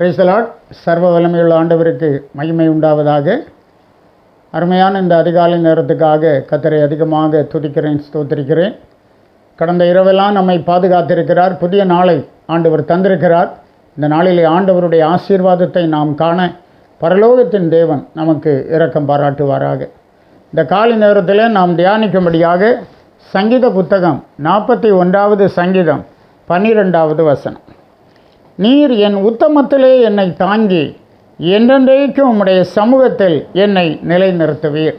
பிரைசலாட் சர்வ வலிமையுள்ள ஆண்டவருக்கு மகிமை உண்டாவதாக. அருமையான இந்த அதிகாலை நேரத்துக்காக கத்தரை அதிகமாக துதிக்கிறேன் ஸ்தோத்திருக்கிறேன். கடந்த இரவெல்லாம் நம்மை பாதுகாத்திருக்கிறார். புதிய நாளை ஆண்டவர் தந்திருக்கிறார். இந்த நாளிலே ஆண்டவருடைய ஆசீர்வாதத்தை நாம் காண பரலோகத்தின் தேவன் நமக்கு இரக்கம் பாராட்டுவாராக. இந்த காலை நேரத்தில் நாம் தியானிக்கும்படியாக சங்கீத புத்தகம் நாற்பத்தி ஒன்றாவது சங்கீதம் பன்னிரெண்டாவது வசனம். நீர் என் உத்தமத்திலே என்னை தாங்கி என்றென்றைக்கும் உம்முடைய சமூகத்தில் என்னை நிலைநிறுத்துவீர்.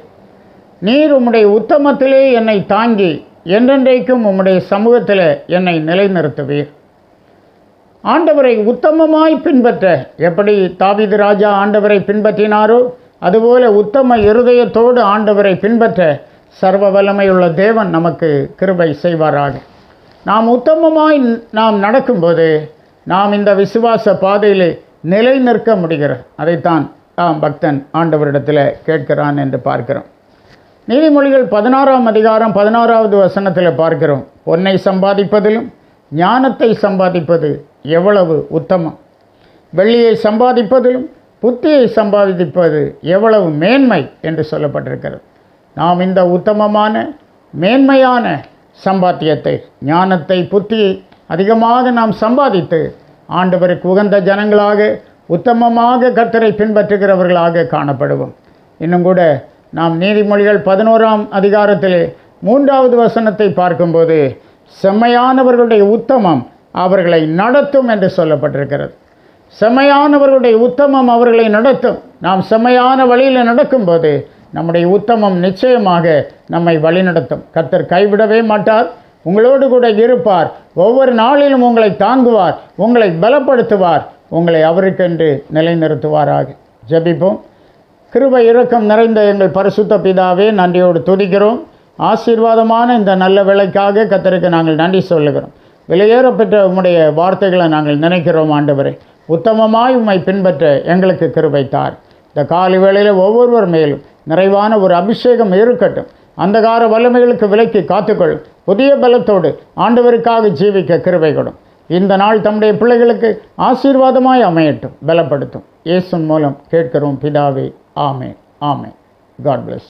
நீர் உம்முடைய உத்தமத்திலே என்னை தாங்கி என்றென்றைக்கும் உம்முடைய சமூகத்தில் என்னை நிலைநிறுத்துவீர். ஆண்டவரை உத்தமமாய் பின்பற்ற எப்படி தாவிது ராஜா ஆண்டவரை பின்பற்றினாரோ அதுபோல உத்தம இருதயத்தோடு ஆண்டவரை பின்பற்ற சர்வ வல்லமையுள்ள தேவன் நமக்கு கிருபை செய்வாராக. நாம் உத்தமமாய் நாம் நடக்கும்போது நாம் இந்த விசுவாச பாதையிலே நிலை நிற்க முடிகிறது அதைத்தான் பக்தன் ஆண்டவரிடத்தில் கேட்கிறான் என்று பார்க்கிறோம். நீதிமொழிகள் பதினாறாம் அதிகாரம் பதினாறாவது வசனத்தில் பார்க்கிறோம். பொன்னை சம்பாதிப்பதிலும் ஞானத்தை சம்பாதிப்பது எவ்வளவு உத்தமம். வெள்ளியை சம்பாதிப்பதிலும் புத்தியை சம்பாதிப்பது எவ்வளவு மேன்மை என்று சொல்லப்பட்டிருக்கிறது. நாம் இந்த உத்தமமான மேன்மையான சம்பாத்தியத்தை ஞானத்தை புத்தியை அதிகமாக நாம் சம்பாதித்து ஆண்டவருக்கு உகந்த ஜனங்களாக உத்தமமாக கர்த்தரை பின்பற்றுகிறவர்களாக காணப்படுவோம். இன்னும் கூட நாம் நீதிமொழிகள் பதினோராம் அதிகாரத்தில் மூன்றாவது வசனத்தை பார்க்கும்போது செம்மையானவர்களுடைய உத்தமம் அவர்களை நடத்தும் என்று சொல்லப்பட்டிருக்கிறது. செம்மையானவர்களுடைய உத்தமம் அவர்களை நடத்தும். நாம் செம்மையான வழியில் நடக்கும்போது நம்முடைய உத்தமம் நிச்சயமாக நம்மை வழிநடத்தும். கர்த்தர் கைவிடவே மாட்டார். உங்களோடு கூட இருப்பார். ஒவ்வொரு நாளிலும் உங்களை தாங்குவார். உங்களை பலப்படுத்துவார். உங்களை அவருக்கென்று நிலைநிறுத்துவாராக. ஜபிப்போம். கிருபை இரக்கம் நிறைந்த எங்கள் பரிசுத்த பிதாவே நன்றியோடு துதிக்கிறோம். ஆசீர்வாதமான இந்த நல்ல விலைக்காக கத்தருக்கு நாங்கள் நன்றி சொல்லுகிறோம். விலையேறப்பெற்ற உம்முடைய வார்த்தைகளை நாங்கள் நினைக்கிறோம் ஆண்டவரே. உத்தமமாய் உம்மை பின்பற்ற எங்களுக்கு கிருபை தார். இந்த காலை வேளையில் ஒவ்வொருவர் மேலும் நிறைவான ஒரு அபிஷேகம் இருக்கட்டும். அந்தகார வல்லமைகளுக்கு விலக்கி காத்துக்கொள். புதிய பலத்தோடு ஆண்டவருக்காக ஜீவிக்க கிருவை கொடும். இந்த நாள் தம்முடைய பிள்ளைகளுக்கு ஆசீர்வாதமாய் அமையட்டும் பலப்படுத்தும். இயேசுன் மூலம் கேட்கிறோம் பிதாவே ஆமே ஆமே காட் பிளஸ்